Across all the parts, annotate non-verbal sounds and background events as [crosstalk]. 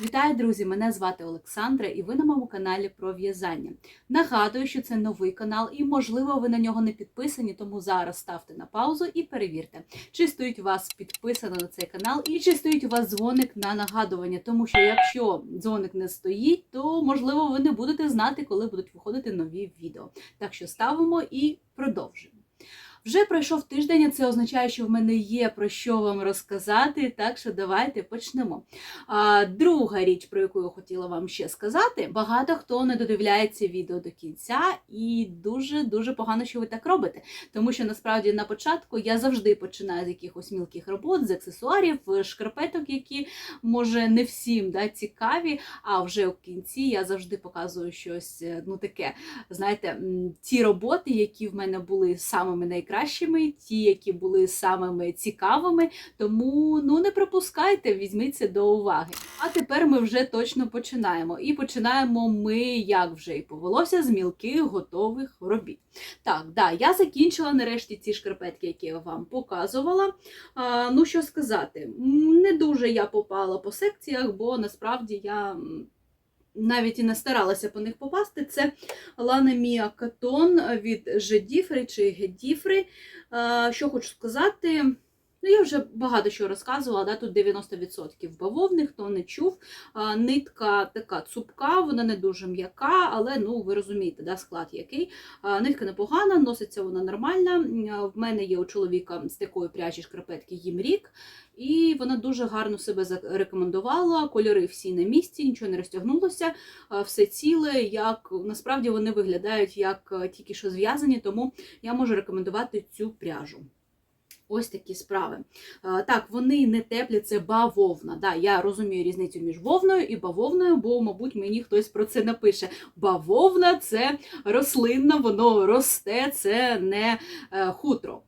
Вітаю, друзі! Мене звати Олександра, і ви на моєму каналі про в'язання. Нагадую, що це новий канал, і можливо ви на нього не підписані, тому зараз ставте на паузу і перевірте, чи стоїть у вас підписано на цей канал, і чи стоїть у вас дзвоник на нагадування. Тому що якщо дзвоник не стоїть, то можливо ви не будете знати, коли будуть виходити нові відео. Так що ставимо і продовжуємо. Вже пройшов тиждень, а це означає, що в мене є про що вам розказати. Так що давайте почнемо. А, друга річ, про яку я хотіла вам ще сказати: багато хто не додивляється відео до кінця, і дуже дуже погано, що ви так робите. Тому що насправді на початку я завжди починаю з якихось мілких робот, з аксесуарів, шкарпеток, які може не всім да, цікаві. А вже в кінці я завжди показую щось е, ну таке. Знаєте, ті роботи, які в мене були самими найкращими, ті, які були самими цікавими. Тому ну не пропускайте, візьміть це до уваги. А тепер ми вже точно починаємо. І починаємо ми, як вже і повелося, з мілких готових робіт. Так, да, я закінчила нарешті ці шкарпетки, які я вам показувала. А, ну що сказати, не дуже я попала по секціях, бо насправді я. Навіть і не старалася по них попасти. Це Лана Мія Катон від Жедіфри чи Гедіфри. Що хочу сказати. Ну, я вже багато що розказувала, да? тут 90% бавовних, хто не чув. Нитка така цупка, вона не дуже м'яка, але ну, ви розумієте, да, склад який. Нитка непогана, носиться вона нормальна. В мене є у чоловіка з такої пряжі шкарпетки їм рік, і вона дуже гарно себе зарекомендувала. Кольори всі на місці, нічого не розтягнулося, все ціле. Як насправді вони виглядають як е, тільки що зв'язані, тому я можу рекомендувати цю пряжу. Ось такі справи. Е, Так, вони не теплі, це бавовна. Да, я розумію різницю між вовною і бавовною, бо, мабуть, мені хтось про це напише. Бавовна це рослинна, воно росте, це не е, хутро.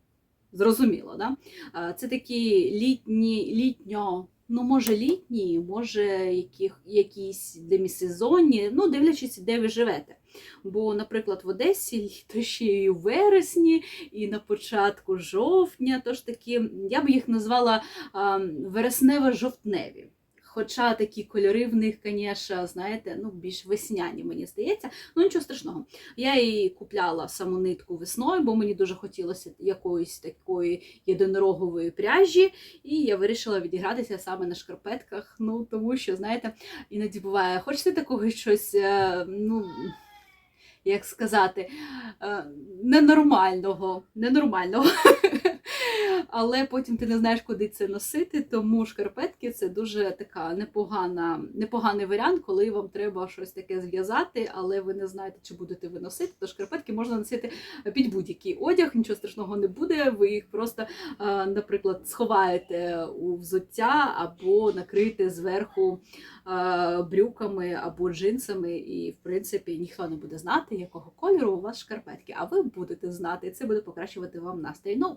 Зрозуміло, да? Е, Це такі літні, літньо. Ну, може, літні, може, яких, якісь демісезонні, ну, дивлячись, де ви живете. Бо, наприклад, в Одесі літо ще і в вересні, і на початку жовтня, тож такі, я б їх назвала вереснево-жовтневі. Хоча такі кольори в них, звісно, знаєте, ну, більш весняні, мені здається. Ну, нічого страшного. Я її купляла саму нитку весною, бо мені дуже хотілося якоїсь такої єдинорогової пряжі, і я вирішила відігратися саме на шкарпетках. Ну, тому що, знаєте, іноді буває, хочеться такого щось, е, ну. Як сказати, е, ненормального, ненормального. Але потім ти не знаєш, куди це носити, тому шкарпетки це дуже така непогана, непоганий варіант, коли вам треба щось таке зв'язати, але ви не знаєте, чи будете ви носити. То шкарпетки можна носити під будь-який одяг, нічого страшного не буде. Ви їх просто, е, наприклад, сховаєте у взуття або накриєте зверху е, брюками або джинсами, і, в принципі, ніхто не буде знати, якого кольору у вас шкарпетки, а ви будете знати, і це буде покращувати вам настрій. Ну,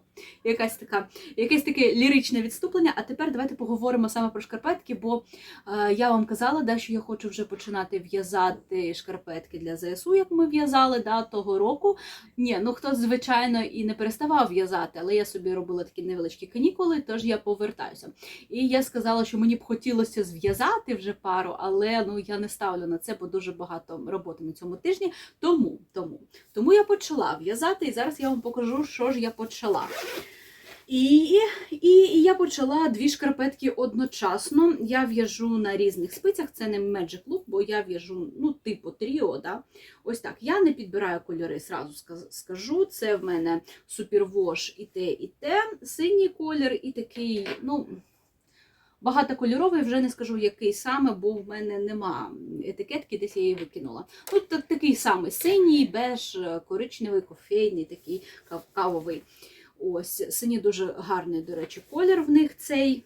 якась така, якесь таке ліричне відступлення. А тепер давайте поговоримо саме про шкарпетки, бо е, я вам казала, да, що я хочу вже починати в'язати шкарпетки для ЗСУ, як ми в'язали да, того року. Ні, ну хтось, звичайно, і не переставав в'язати, але я собі робила такі невеличкі канікули, тож я повертаюся. І я сказала, що мені б хотілося зв'язати вже пару, але ну я не ставлю на це, бо дуже багато роботи на цьому тижні. Тому, тому, тому я почала в'язати, і зараз я вам покажу, що ж я почала. І, і, і я почала дві шкарпетки одночасно. Я в'яжу на різних спицях, це не Magic Look, бо я в'яжу ну, типу тріо. Да? Ось так. Я не підбираю кольори, зразу скажу. Це в мене Superwash і те, і те, синій колір, і такий, ну. Багатокольоровий, вже не скажу, який саме, бо в мене нема етикетки, десь я її викинула. Тут так- такий самий синій, беж, коричневий, кофейний, такий кав- кавовий. Ось, синій дуже гарний, до речі, колір в них цей.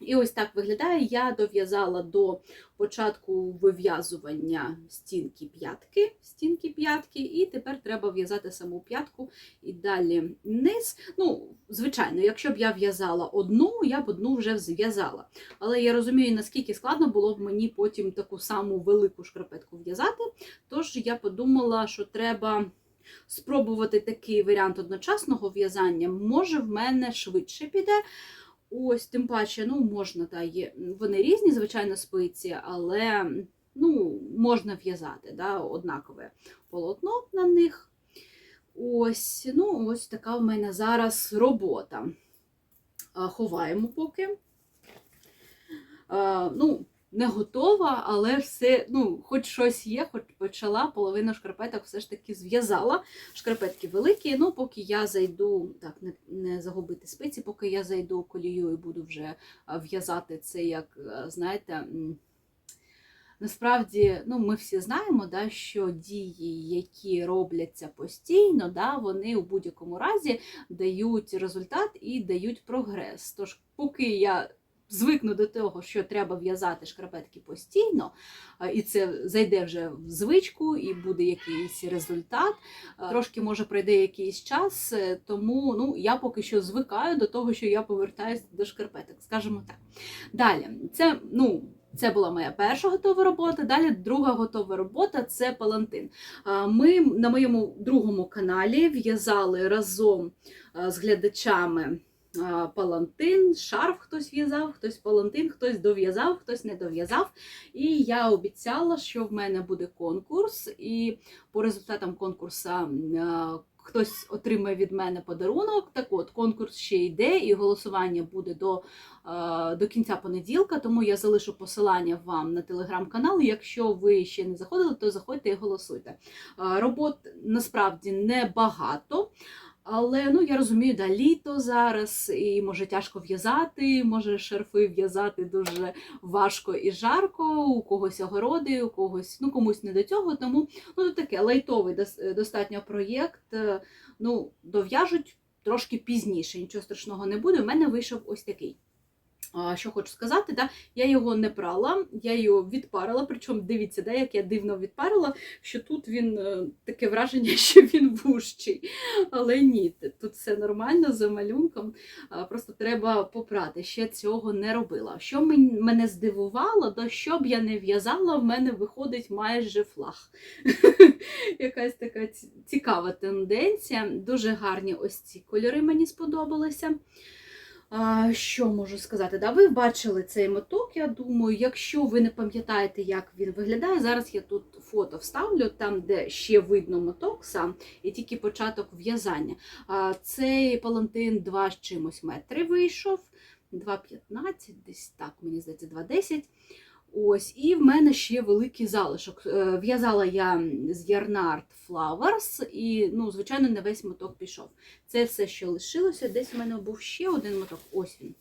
І ось так виглядає. Я дов'язала до початку вив'язування стінки п'ятки, стінки п'ятки, і тепер треба в'язати саму п'ятку і далі низ. Ну, звичайно, якщо б я в'язала одну, я б одну вже зв'язала. Але я розумію, наскільки складно було б мені потім таку саму велику шкарпетку в'язати. Тож я подумала, що треба спробувати такий варіант одночасного в'язання. Може, в мене швидше піде. Ось, тим паче, ну, можна, та, є. Вони різні, звичайно, спиці, але ну, можна в'язати да, однакове полотно на них. Ось, ну, ось така в мене зараз робота. Ховаємо поки. Ну, не готова, але все, ну, хоч щось є, хоч почала, половину шкарпеток все ж таки зв'язала. Шкарпетки великі, ну, поки я зайду, так, не, не загубити спиці, поки я зайду колію і буду вже в'язати це, як, знаєте, Насправді, ну, ми всі знаємо, да, що дії, які робляться постійно, да, вони у будь-якому разі дають результат і дають прогрес. Тож, поки я звикну до того, що треба в'язати шкарпетки постійно, і це зайде вже в звичку, і буде якийсь результат. Трошки може пройде якийсь час, е, тому ну, я поки що звикаю до того, що я повертаюся до шкарпеток, скажімо так. Далі, це, ну. Це була моя перша готова робота. Далі друга готова робота це палантин. Ми на моєму другому каналі в'язали разом з глядачами палантин, шарф хтось в'язав, хтось палантин, хтось дов'язав, хтось не дов'язав. І я обіцяла, що в мене буде конкурс, і по результатам конкурсу хтось отримає від мене подарунок. Так от, конкурс ще йде, і голосування буде до, до кінця понеділка, тому я залишу посилання вам на телеграм-канал. Якщо ви ще не заходили, то заходьте і голосуйте. Робот насправді небагато. Але ну я розумію, да, літо зараз, і може тяжко в'язати, може шарфи в'язати дуже важко і жарко, у когось огороди, у когось, ну комусь не до цього. Тому ну то таке лайтовий дос- достатньо проєкт. Е, Ну, дов'яжуть трошки пізніше, нічого страшного не буде. У мене вийшов ось такий. Що хочу сказати, да, я його не прала, я його відпарила. Причому дивіться, да, як я дивно відпарила, що тут він е, таке враження, [laughs] що він вужчий. Але ні, тут все нормально за малюнком. Просто треба попрати. Ще цього не робила. Що мен- мене здивувало, то що б я не в'язала, в мене виходить майже флаг. [laughs] Якась така цікава тенденція. Дуже гарні ось ці кольори мені сподобалися. Що можу сказати? Да, ви бачили цей моток, я думаю. Якщо ви не пам'ятаєте, як він виглядає, зараз я тут фото вставлю, там, де ще видно моток сам, і тільки початок в'язання. Цей палантин 2 з чимось метри вийшов, 2,15, десь так, мені здається, 2,10. Ось, і в мене ще великий залишок. Е, В'язала я з Yarnart Flowers, і, ну, звичайно, не весь моток пішов. Це все, що лишилося. Десь у мене був ще один моток. Ось він.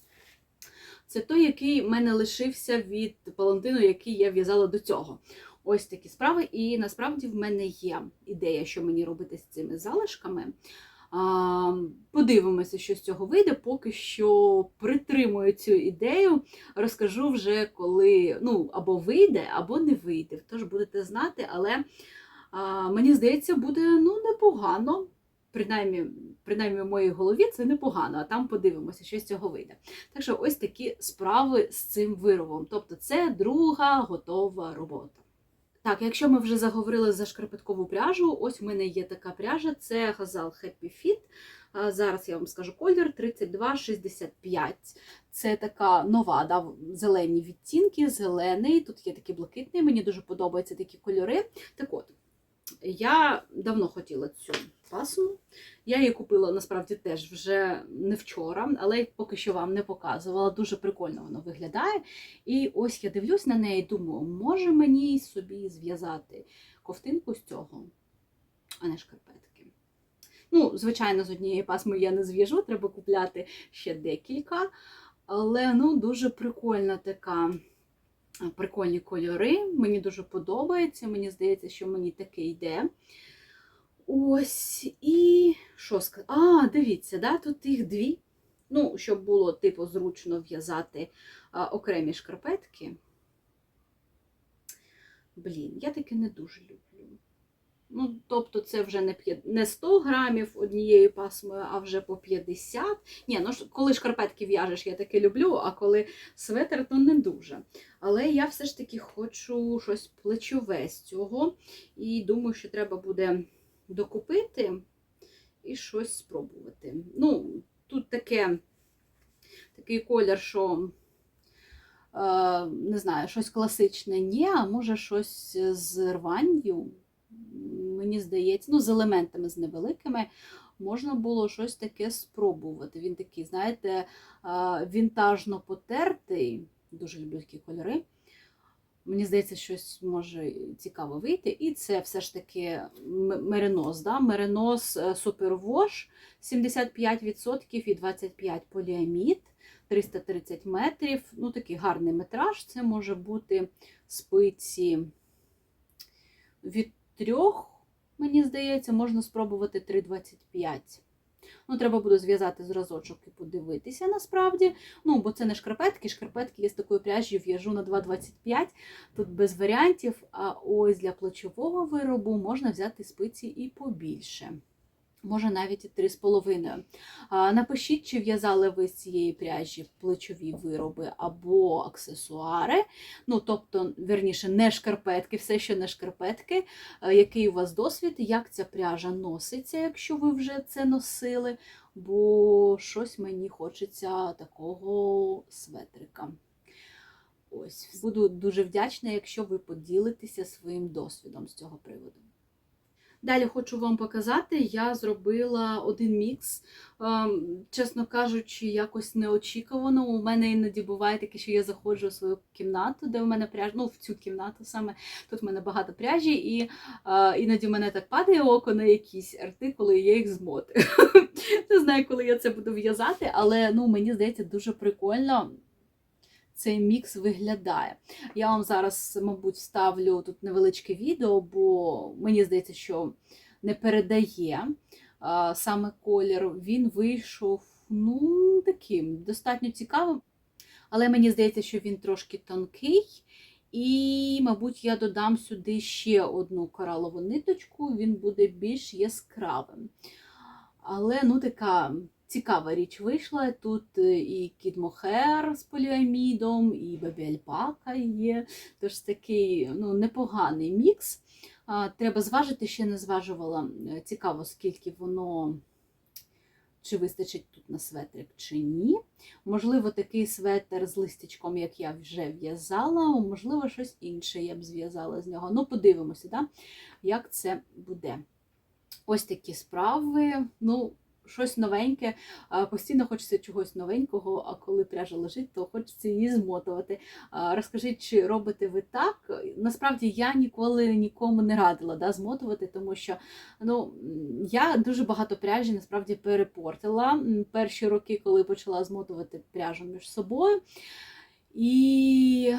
Це той, який в мене лишився від палантину, який я в'язала до цього. Ось такі справи. І насправді в мене є ідея, що мені робити з цими залишками. Подивимося, що з цього вийде. Поки що притримую цю ідею. Розкажу вже, коли ну, або вийде, або не вийде. Тож будете знати, але а, мені здається, буде ну, непогано. Принаймні, принаймні в моїй голові це непогано, а там подивимося, що з цього вийде. Так що ось такі справи з цим виробом. Тобто це друга готова робота. Так, якщо ми вже заговорили за шкарпеткову пряжу, ось в мене є така пряжа, це Газал Happy Fit. Зараз я вам скажу колір 3265. Це така нова, да, зелені відтінки, зелений. Тут є такий блакитний, мені дуже подобаються такі кольори. Так от, я давно хотіла цю пасму. Я її купила насправді теж вже не вчора, але поки що вам не показувала. Дуже прикольно воно виглядає. І ось я дивлюсь на неї думаю, може мені собі зв'язати ковтинку з цього, а не шкарпетки. Ну, звичайно, з однієї пасми я не зв'яжу, треба купляти ще декілька. Але ну, дуже прикольна така. А, Прикольні кольори, мені дуже подобається. Мені здається, що мені таке йде. Ось, і що сказати? А, дивіться, да, тут їх дві. Ну, щоб було, типу, зручно в'язати окремі шкарпетки. Блін, я таке не дуже люблю. Ну, тобто, це вже не, п'я- не 100 грамів однією пасмою, а вже по 50. Ні, ну коли шкарпетки в'яжеш, я таке люблю, а коли светр, то не дуже. Але я все ж таки хочу щось плечове з цього. І думаю, що треба буде докупити і щось спробувати. Ну, тут таке, такий колір, що е, не знаю, щось класичне ні, а може щось з рванню. Мені здається, ну, з елементами з невеликими. Можна було щось таке спробувати. Він такий, знаєте, вінтажно потертий. Дуже люблю такі кольори. Мені здається, щось може цікаво вийти. І це все ж таки меринос. Да? Меринос е, Супервош 75% і 25 поліамід, 330 метрів. Ну, такий гарний метраж. Це може бути спиці від трьох, мені здається, можна спробувати 3,25. Ну, треба буде зв'язати зразочок і подивитися насправді. Ну, бо це не шкарпетки. Шкарпетки я з такою пряжі в'яжу на 2,25. Тут без варіантів. А ось для плечового виробу можна взяти спиці і побільше. Може навіть і 3,5. А, Напишіть, чи в'язали ви з цієї пряжі плечові вироби або аксесуари. Ну, тобто, верніше, не шкарпетки, все ще не шкарпетки. Який у вас досвід, як ця пряжа носиться, якщо ви вже це носили, бо щось мені хочеться такого светрика. Ось, буду дуже вдячна, якщо ви поділитеся своїм досвідом з цього приводу. Далі хочу вам показати, я зробила один мікс. Ем, Чесно кажучи, якось неочікувано. У мене іноді буває таке, що я заходжу у свою кімнату, де в мене пряжа, ну в цю кімнату саме тут в мене багато пряжі, і е, іноді в мене так падає око на якісь артикули, і я їх змотую. [laughs] Не знаю, коли я це буду в'язати, але ну, мені здається, дуже прикольно. Цей мікс виглядає. Я вам зараз, мабуть, вставлю тут невеличке відео, бо мені здається, що не передає а, саме колір. Він вийшов ну, таким достатньо цікавим. Але мені здається, що він трошки тонкий. І, мабуть, я додам сюди ще одну коралову ниточку, він буде більш яскравим. Але ну, така цікава річ вийшла. Тут е, і Кіт Мохер з поліамідом, і Бабі Альпака є. Тож такий ну, непоганий мікс. Треба зважити, ще не зважувала. Е, Цікаво, скільки воно. Чи вистачить тут на светрик, чи ні. Можливо, такий светр з листячком, як я вже в'язала, можливо, щось інше я б зв'язала з нього. Ну, подивимося, да? як це буде. Ось такі справи. Ну, щось новеньке. Постійно хочеться чогось новенького, а коли пряжа лежить, то хочеться її змотувати. Розкажіть, чи робите ви так? Насправді я ніколи нікому не радила да, змотувати, тому що ну, я дуже багато пряжі насправді перепортила. Перші роки, коли почала змотувати пряжу між собою. І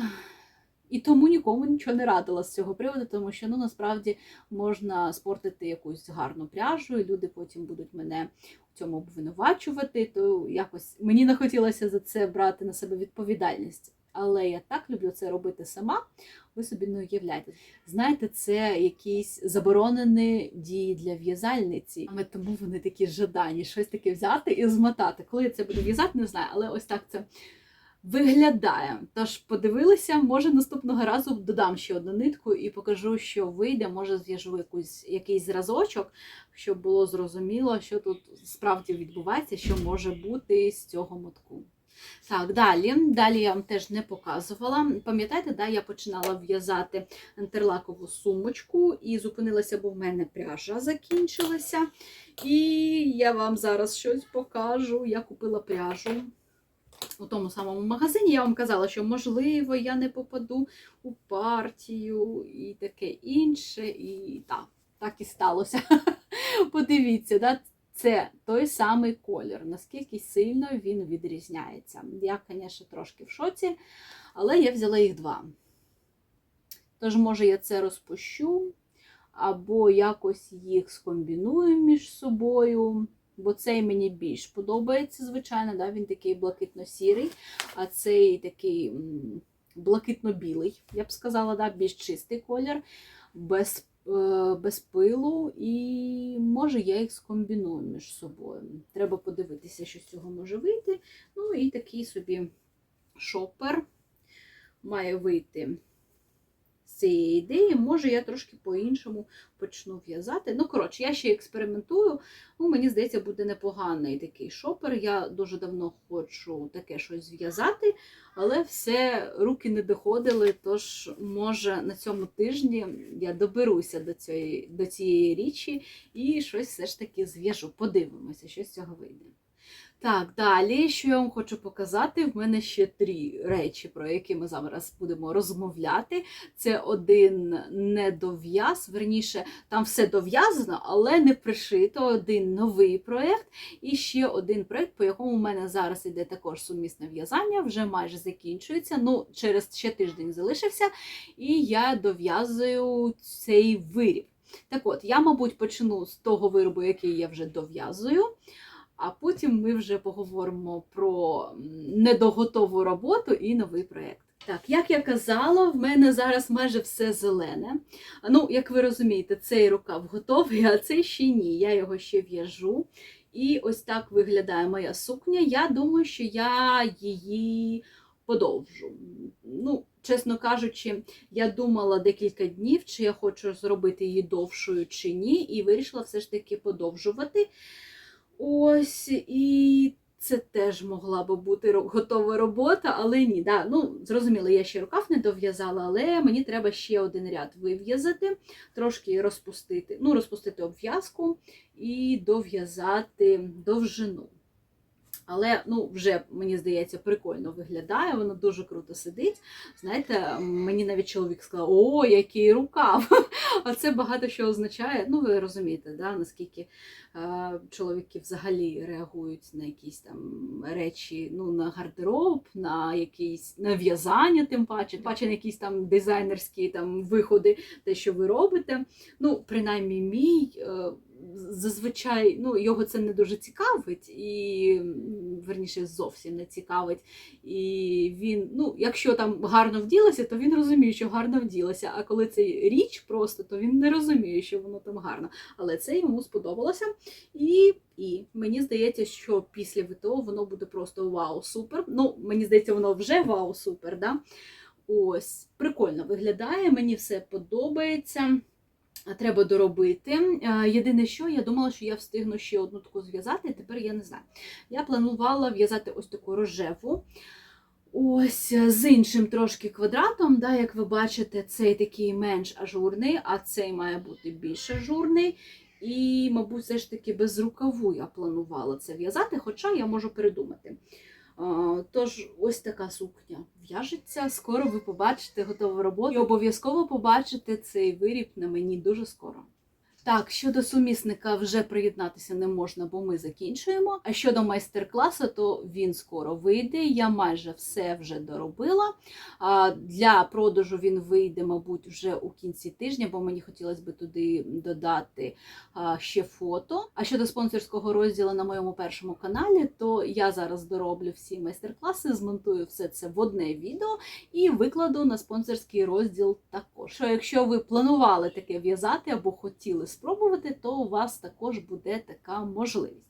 і тому нікому нічого не радила з цього приводу, тому що ну насправді можна спортити якусь гарну пряжу, і люди потім будуть мене в цьому обвинувачувати. То якось мені не хотілося за це брати на себе відповідальність. Але я так люблю це робити сама. Ви собі не уявляєте. Знаєте, це якісь заборонені дії для в'язальниці. Саме тому вони такі жадані, щось таке взяти і змотати. Коли я це буду в'язати, не знаю, але ось так це виглядає. Тож подивилися, може наступного разу додам ще одну нитку і покажу, що вийде. Може, зв'яжу якусь якийсь зразочок, щоб було зрозуміло, що тут справді відбувається, що може бути з цього мотку. Так, далі. Далі я вам теж не показувала. Пам'ятаєте, да, я починала в'язати антерлакову сумочку і зупинилася, бо в мене пряжа закінчилася. І я вам зараз щось покажу. Я купила пряжу у тому самому магазині. Я вам казала, що, можливо, я не попаду у партію і таке інше. І так, так і сталося. [laughs] Подивіться, да? це той самий колір, наскільки сильно він відрізняється. Я, звісно, трошки в шоці, але я взяла їх два. Тож, може, я це розпущу, або якось їх скомбіную між собою. Бо цей мені більш подобається, звичайно, да? він такий блакитно-сірий, а цей такий блакитно-білий, я б сказала, да? більш чистий колір, без, е, без пилу, і може я їх скомбіную між собою. Треба подивитися, що з цього може вийти. Ну і такий собі шопер має вийти цієї ідеї, може я трошки по-іншому почну в'язати. Ну, коротше, я ще експериментую. Ну, мені здається, буде непоганий такий шопер. Я дуже давно хочу таке щось зв'язати, але все руки не доходили. Тож, може, на цьому тижні я доберуся до цієї, до цієї річі і щось все ж таки зв'яжу. Подивимося, що з цього вийде. Так, далі, що я вам хочу показати, в мене ще три речі, про які ми зараз будемо розмовляти. Це один недов'яз, верніше, там все дов'язано, але не пришито. Один новий проєкт. І ще один проєкт, по якому в мене зараз іде також сумісне в'язання, вже майже закінчується. Ну, через ще тиждень залишився, і я дов'язую цей виріб. Так от, я, мабуть, почну з того виробу, який я вже дов'язую. А потім ми вже поговоримо про недоготову роботу і новий проєкт. Так, як я казала, в мене зараз майже все зелене. Ну, як ви розумієте, цей рукав готовий, а цей ще ні. Я його ще в'яжу. І ось так виглядає моя сукня. Я думаю, що я її подовжу. Ну, чесно кажучи, я думала декілька днів, чи я хочу зробити її довшою чи ні, і вирішила все ж таки подовжувати. Ось, і це теж могла би бути готова робота, але ні. Да, ну, зрозуміло, я ще рукав не дов'язала, але мені треба ще один ряд вив'язати, трошки розпустити, ну, розпустити обв'язку і дов'язати довжину. Але ну, вже, мені здається, прикольно виглядає, воно дуже круто сидить. Знаєте, мені навіть чоловік сказав, о, який рукав! [laughs] А це багато що означає. Ну, ви розумієте, да, наскільки е, чоловіки взагалі реагують на якісь там речі, ну, на гардероб, на якісь на в'язання, тим паче, паче на якісь там дизайнерські там виходи, те, що ви робите. Ну, принаймні, мій. е, Зазвичай ну, його це не дуже цікавить, і верніше зовсім не цікавить. І він, ну, якщо там гарно вділося, то він розуміє, що гарно вділося. А коли це річ просто, то він не розуміє, що воно там гарно. Але це йому сподобалося. І, і мені здається, що після ВТО воно буде просто вау, супер. Ну, мені здається, воно вже вау, супер. Да? Ось, прикольно виглядає, мені все подобається. Треба доробити. Е, Єдине, що я думала, що я встигну ще одну таку зв'язати, тепер я не знаю. Я планувала в'язати ось таку рожеву. Ось е, з іншим трошки квадратом. Да, Як ви бачите, цей такий менш ажурний, а цей має бути більш ажурний. І, мабуть, все ж таки без рукаву я планувала це в'язати, хоча я можу передумати. Тож, ось така сукня в'яжеться. Скоро ви побачите готову роботу. І обов'язково побачите цей виріб на мені дуже скоро. Так, щодо сумісника вже приєднатися не можна, бо ми закінчуємо. А щодо майстер-класу, то він скоро вийде. Я майже все вже доробила. Для продажу він вийде, мабуть, вже у кінці тижня, бо мені хотілося б туди додати ще фото. А щодо спонсорського розділу на моєму першому каналі, то я зараз дороблю всі майстер-класи, змонтую все це в одне відео і викладу на спонсорський розділ також. Що якщо ви планували таке в'язати або хотіли спробувати, то у вас також буде така можливість.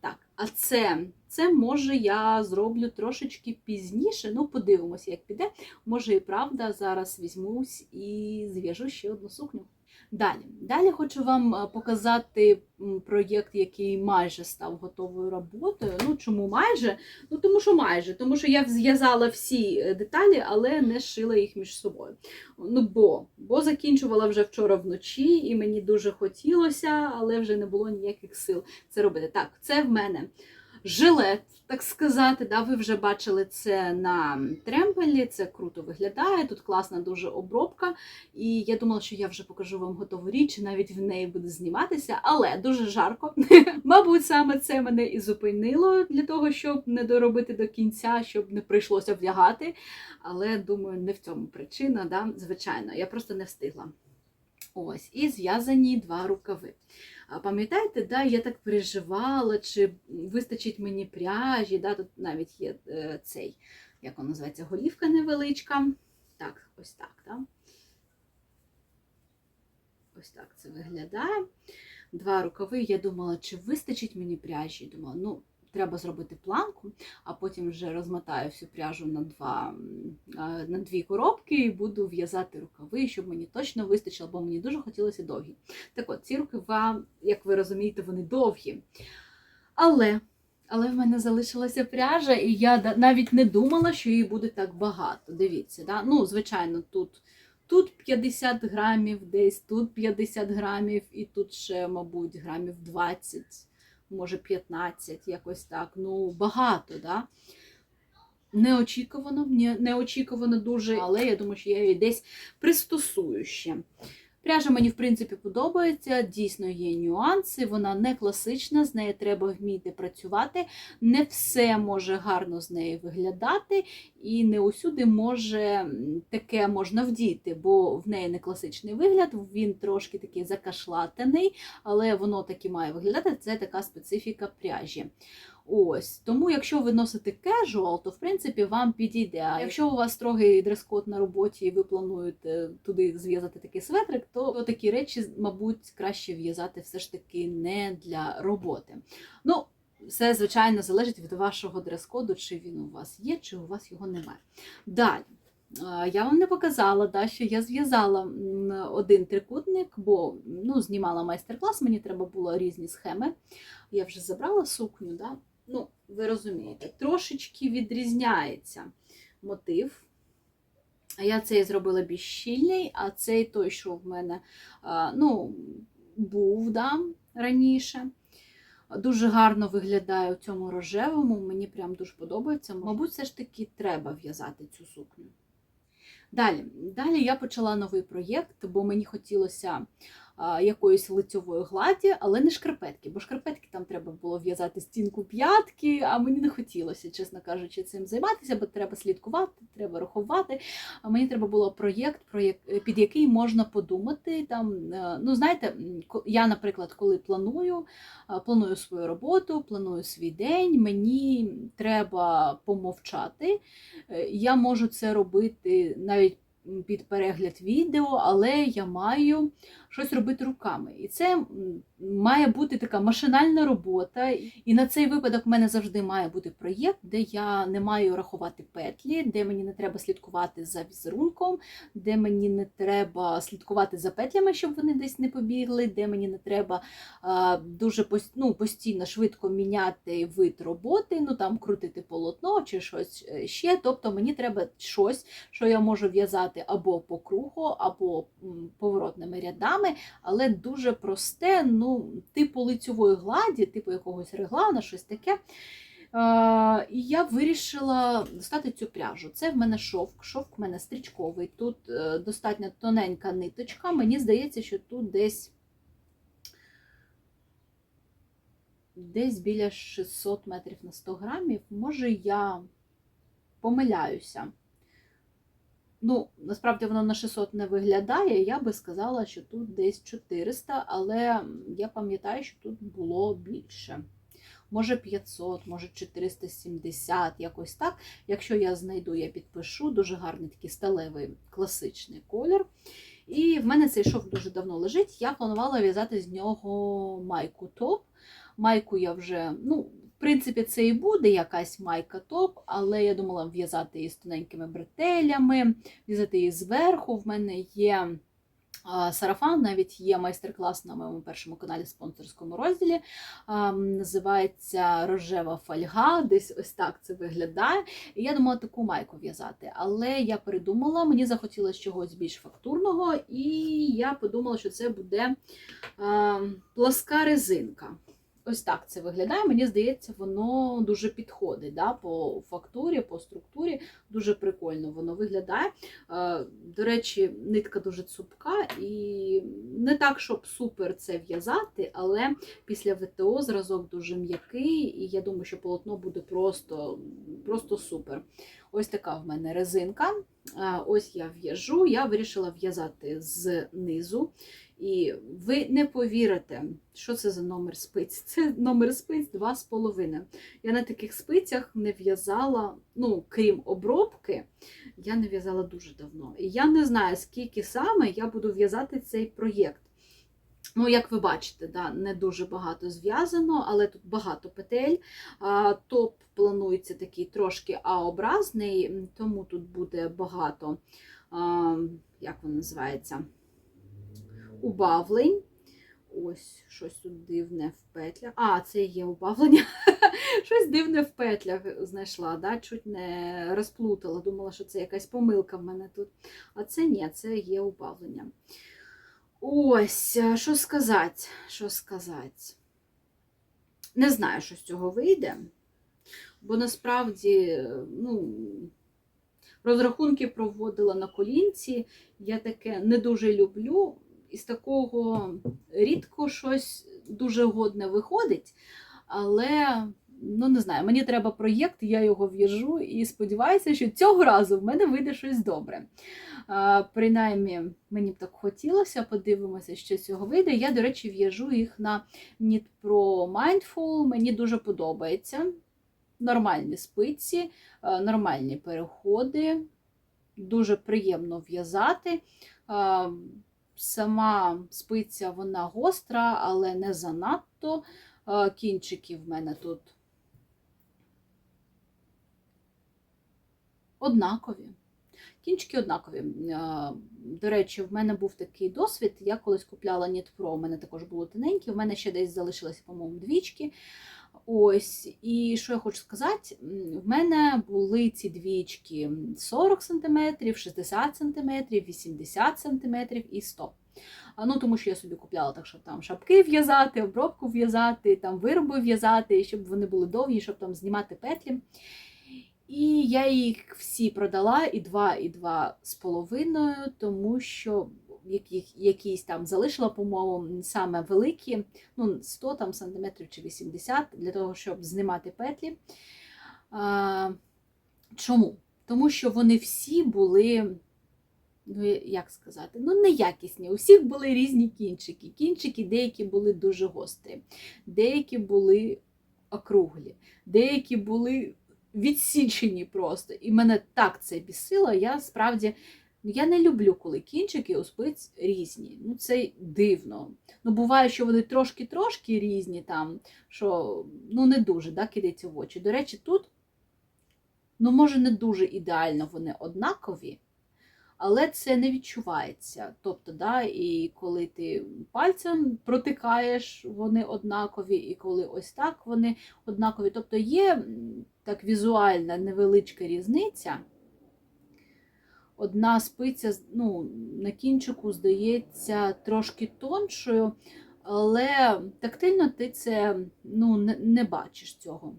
Так, а це, це може я зроблю трошечки пізніше. Ну, подивимося, як піде. Може і правда, зараз візьмусь і зв'яжу ще одну сукню. Далі, далі хочу вам е, показати проєкт, який майже став готовою роботою. Ну, чому майже? Ну, тому що майже, тому що я зв'язала всі е, деталі, але не шила їх між собою. Ну, бо, бо закінчувала вже вчора вночі, і мені дуже хотілося, але вже не було ніяких сил це робити. Так, це в мене жилет, так сказати. Да, ви вже бачили це на тремпелі, це круто виглядає. Тут класна дуже обробка. І я думала, що я вже покажу вам готову річ, навіть в неї буду зніматися, але дуже жарко. [laughs] Мабуть, саме це мене і зупинило для того, щоб не доробити до кінця, щоб не прийшлося вдягати. Але думаю, не в цьому причина, да? звичайно, я просто не встигла. Ось, і зв'язані два рукави. Пам'ятаєте, да, я так переживала, чи вистачить мені пряжі, да, тут навіть є е, цей, як воно називається, голівка невеличка. Так, ось так, да. Ось так це виглядає. Два рукави. Я думала, чи вистачить мені пряжі. Думала, ну, треба зробити планку, а потім вже розмотаю всю пряжу на, два, на дві коробки і буду в'язати рукави, щоб мені точно вистачило, бо мені дуже хотілося довгі. Так от, ці рукава, як ви розумієте, вони довгі. Але, але в мене залишилася пряжа, і я навіть не думала, що її буде так багато. Дивіться, да? ну, звичайно, тут. Тут 50 грамів, десь тут 50 грамів, і тут ще, мабуть, грамів 20, може 15, якось так. Ну, багато, да? Неочікувано, неочікувано дуже, але я думаю, що я її десь пристосую ще. Пряжа мені, в принципі, подобається, дійсно є нюанси, вона не класична, з нею треба вміти працювати. Не все може гарно з нею виглядати, і не усюди може таке можна вдіти, бо в неї не класичний вигляд, він трошки такий закашлатаний, але воно таки має виглядати. Це така специфіка пряжі. Ось тому, якщо ви носите casual, то в принципі вам підійде. А якщо у вас строгий дрес-код на роботі, і ви плануєте туди зв'язати такий светрик, то такі речі, мабуть, краще в'язати все ж таки не для роботи. Ну, все, звичайно, залежить від вашого дрес-коду, чи він у вас є, чи у вас його немає. Далі. Я вам не показала, да, що я зв'язала один трикутник, бо ну, знімала майстер-клас, мені треба було різні схеми. Я вже забрала сукню, да? Ну, ви розумієте, трошечки відрізняється мотив. Я цей зробила більш щільний, а цей той, що в мене ну, був да, раніше. Дуже гарно виглядає у цьому рожевому, мені прям дуже подобається. Мабуть, все ж таки треба в'язати цю сукню. Далі, далі я почала новий проєкт, бо мені хотілося якоїсь лицьової гладі, але не шкарпетки, бо шкарпетки там треба було в'язати стінку п'ятки, а мені не хотілося, чесно кажучи, цим займатися, бо треба слідкувати, треба рахувати. А мені треба було проєкт, під який можна подумати. Там, е, ну, знаєте, я, наприклад, коли планую, планую свою роботу, планую свій день, мені треба помовчати. Е, Я можу це робити навіть під перегляд відео, але я маю щось робити руками. І це має бути така машинальна робота. І на цей випадок в мене завжди має бути проєкт, де я не маю рахувати петлі, де мені не треба слідкувати за візерунком, де мені не треба слідкувати за петлями, щоб вони десь не побігли, де мені не треба дуже ну, постійно швидко міняти вид роботи, ну там крутити полотно чи щось е, ще. Тобто мені треба щось, що я можу в'язати або по кругу, або поворотними рядами, але дуже просте, ну, типу лицьової гладі, типу якогось реглана, щось таке. І я вирішила достати цю пряжу. Це в мене шовк, шовк в мене стрічковий. Тут е, достатньо тоненька ниточка. Мені здається, що тут десь десь біля 600 метрів на 100 грамів. Може, я помиляюся. Ну, насправді воно на 600 не виглядає. Я би сказала, що тут десь 400, але я пам'ятаю, що тут було більше. Може 500, може 470, якось так. Якщо я знайду, я підпишу. Дуже гарний такий сталевий класичний колір. І в мене цей шов дуже давно лежить. Я планувала в'язати з нього майку топ. Майку я вже, ну, принципі, це і буде якась майка топ, але я думала в'язати її з тоненькими бретелями, в'язати її зверху. В мене є сарафан, навіть є майстер-клас на моєму першому каналі спонсорському розділі. Називається Рожева фольга. Десь ось так це виглядає. І я думала таку майку в'язати. Але я передумала, мені захотілося чогось більш фактурного, і я подумала, що це буде пласка резинка. Ось так це виглядає. Мені здається, воно дуже підходить да, по фактурі, по структурі. Дуже прикольно воно виглядає. Е, До речі, нитка дуже цупка і не так, щоб супер це в'язати, але після ВТО зразок дуже м'який, і я думаю, що полотно буде просто, просто супер. Ось така в мене резинка. Е, Ось я в'яжу. Я вирішила в'язати знизу. І ви не повірите, що це за номер спиць. [laughs] Це номер спиць 2,5. Я на таких спицях не в'язала, ну, крім обробки, я не в'язала дуже давно. І я не знаю, скільки саме я буду в'язати цей проєкт. Ну, як ви бачите, да, не дуже багато зв'язано, але тут багато петель. Топ планується такий трошки А-образний, тому тут буде багато, як воно називається, убавлень. Ось, щось тут дивне в петлях. А, це є убавлення. [laughs] Щось дивне в петлях знайшла, да? чуть не розплутала. Думала, що це якась помилка в мене тут. А це ні, це є убавлення. Ось, е, що сказати, що сказати. Не знаю, що з цього вийде, бо насправді, ну, розрахунки проводила на колінці. Я таке не дуже люблю. Із такого рідко щось дуже годне виходить, але ну не знаю, мені треба проєкт, я його в'яжу і сподіваюся, що цього разу в мене вийде щось добре. А, Принаймні, мені б так хотілося, подивимося, що з цього вийде. Я, до речі, в'яжу їх на Knit Pro Mindful, мені дуже подобається. Нормальні спиці, нормальні переходи, дуже приємно в'язати. Сама спиця вона гостра, але не занадто. Кінчики в мене тут однакові. Кінчики однакові. До речі, в мене був такий досвід. Я колись купляла Pro, у мене також було тоненькі, в мене ще десь залишилося, по-моєму, двічки. Ось, і що я хочу сказати, в мене були ці двічки 40 см, 60 см, 80 см і 100 а, Ну, тому що я собі купляла так, щоб там шапки в'язати, обробку в'язати, там вироби в'язати, щоб вони були довгі, щоб там знімати петлі. І я їх всі продала і два, і два з половиною, тому що яких, якісь там залишила, по-моєму, саме великі, ну, 100 там, сантиметрів чи 80 для того, щоб знімати петлі. А, Чому? Тому що вони всі були, ну, як сказати, ну, неякісні. У всіх були різні кінчики. Кінчики деякі були дуже гострі, деякі були округлі, деякі були відсічені просто. І мене так це бісило. Я справді я не люблю, коли кінчики у спиць різні. Ну, це дивно. Ну, буває, що вони трошки-трошки різні, там, що ну, не дуже да, кидається в очі. До речі, тут, ну, може, не дуже ідеально вони однакові, але це не відчувається. Тобто, да, і коли ти пальцем протикаєш, вони однакові, і коли ось так вони однакові. Тобто є так візуальна невеличка різниця одна спиця ну, на кінчику здається трошки тоншою, але тактильно ти це ну, не, бачиш цього.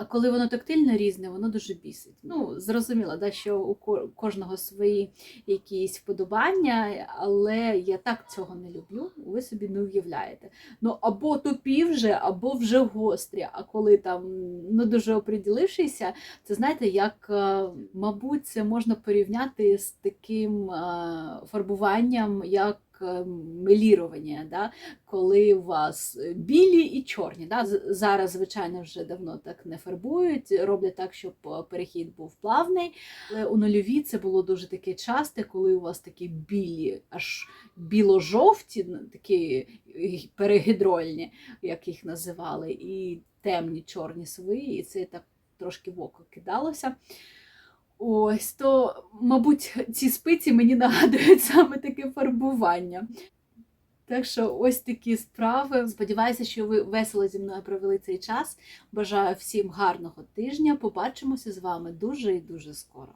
А коли воно тактильно різне, воно дуже бісить. Ну, зрозуміло, да, що у кожного свої якісь вподобання, але я так цього не люблю, ви собі не уявляєте. Ну, або тупі вже, або вже гострі. А коли там ну, дуже оприділившися, це знаєте, як, е, мабуть, це можна порівняти з таким е, фарбуванням, як Е, мелірування, да? коли у вас білі і чорні. Да? Зараз, звичайно, вже давно так не фарбують, роблять так, щоб перехід був плавний. Але у нульові це було дуже таке часте, коли у вас такі білі, аж біло-жовті, такі перегідрольні, як їх називали, і темні чорні свої, і це так трошки в око кидалося. Ось, то, мабуть, ці спиці мені нагадують саме таке фарбування. Так що ось такі справи. Сподіваюся, що ви весело зі мною провели цей час. Бажаю всім гарного тижня. Побачимося з вами дуже і дуже скоро.